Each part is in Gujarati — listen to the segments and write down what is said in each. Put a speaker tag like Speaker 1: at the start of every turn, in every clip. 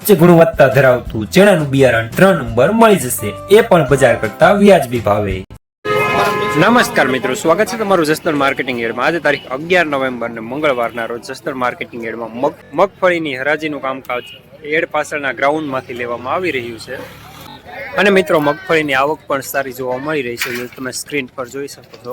Speaker 1: ઉચ્ચ ગુણવત્તા ધરાવતું ચણાનું બિયારણ ત્રણ નંબર મળી જશે. એ પણ બજાર કરતા વ્યાજબી ભાવે. નમસ્કાર મિત્રો સ્વાગત છે તમારું જસ્તર માર્કેટિંગ એડમાં. આજે તારીખ અગિયાર નવેમ્બર ને મંગળવારના રોજ જસ્તર માર્કેટિંગ એડમાં મગ મગફળીની હરાજીનું કામકાજ એડ પાછળના ગ્રાઉન્ડમાંથી લેવામાં આવી રહ્યું છે. અને મિત્રો મગફળીની આવક પણ સારી જોવા મળી રહી છે. તમે સ્ક્રીન પર જોઈ શકો છો.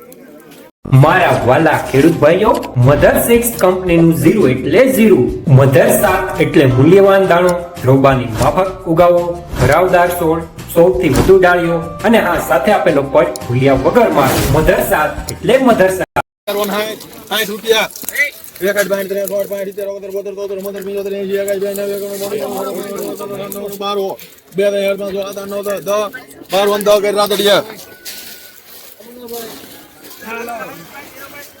Speaker 1: મારા વાલા ખેડૂત ભાઈઓ, મધર સિક્સ કંપનીનું ઝીરો એટલે ઝીરો. મધર સાત એટલે મૂલ્યવાન દાણો, રોબાની માફક ઉગાવો, ભરાવદાર છોડ સૌથી વધુ ડાળીઓ અને હા સાથે આપેલો પટ ભૂલ્યા વગર માર. મધર સાત એટલે મધર સાત.
Speaker 2: રૂપિયા એકાદ બે નવ
Speaker 1: બારસો ને દસ રૂપિયા ગિરનાર સુપરમાં
Speaker 2: અગિયારો વાલે બાવલા અગિયારો અત્યારે ઉપર વન મિનિટ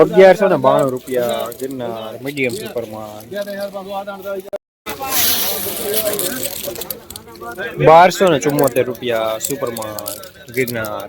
Speaker 1: અગિયારસો ને બાણું રૂપિયા ગિરનાર મીડિયમ સુપરમાં બારસો ને ચુમ્મોતેર રૂપિયા સુપરમાં ગિરનાર.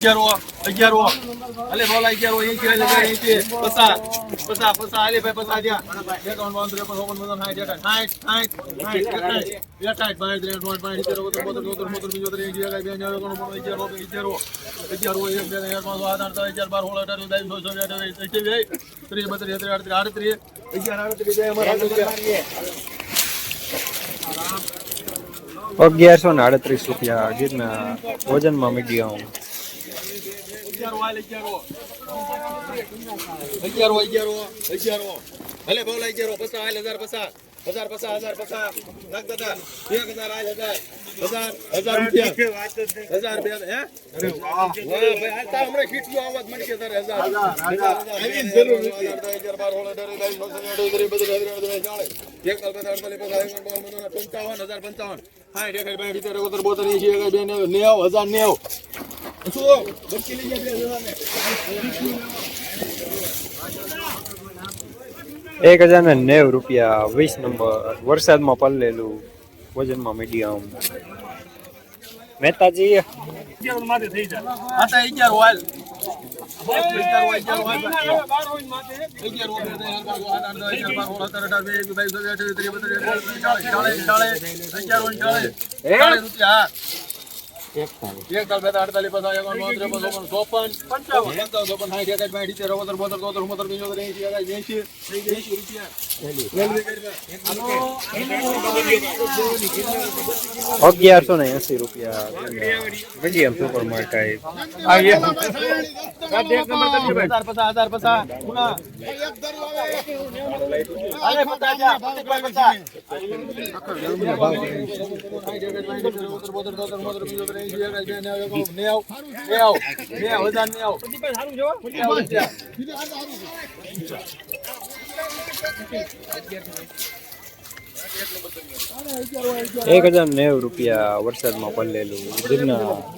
Speaker 2: અગિયારો અગિયારો
Speaker 1: અગિયારસો ને આડત્રીસ રૂપિયા ગિરનાર વજનમાં મીડિયમ
Speaker 2: અગિયારો હાલ અગિયારો અગિયારો અગિયારો અગિયારો ભલે બોલ અગિયારો પચાસ હાલ હજાર પચાસ. હજાર પચાસ હજાર પચાસ. લાખ દાદા એક હજાર હાલ હજાર. હજાર હજાર રૂપિયા. હજાર બે હે? હમણાં પંચાવન હજાર પંચાવન. હા નેવ હજાર નેવ.
Speaker 1: એક હજાર ને નેવ રૂપિયા વીસ નંબર વરસાદમાં પલ્લેલું વજનમાં મીડિયમ મહેતાજી
Speaker 2: રૂપિયા અગિયારસો ને એસી રૂપિયા. Medium super market.
Speaker 3: પચાસ
Speaker 2: એક હજાર નેવું રૂપિયા વરસાદમાં પડેલું ગિરનાર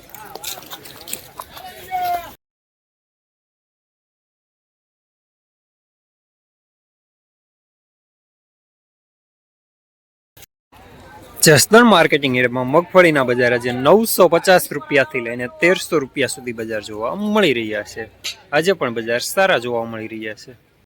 Speaker 2: જસદણ માર્કેટિંગ એરિયામાં મગફળીના બજાર આજે નવસો પચાસ રૂપિયાથી લઈને તેરસો રૂપિયા સુધી બજાર જોવા મળી રહ્યા છે. આજે પણ બજાર સારા જોવા મળી રહ્યા છે.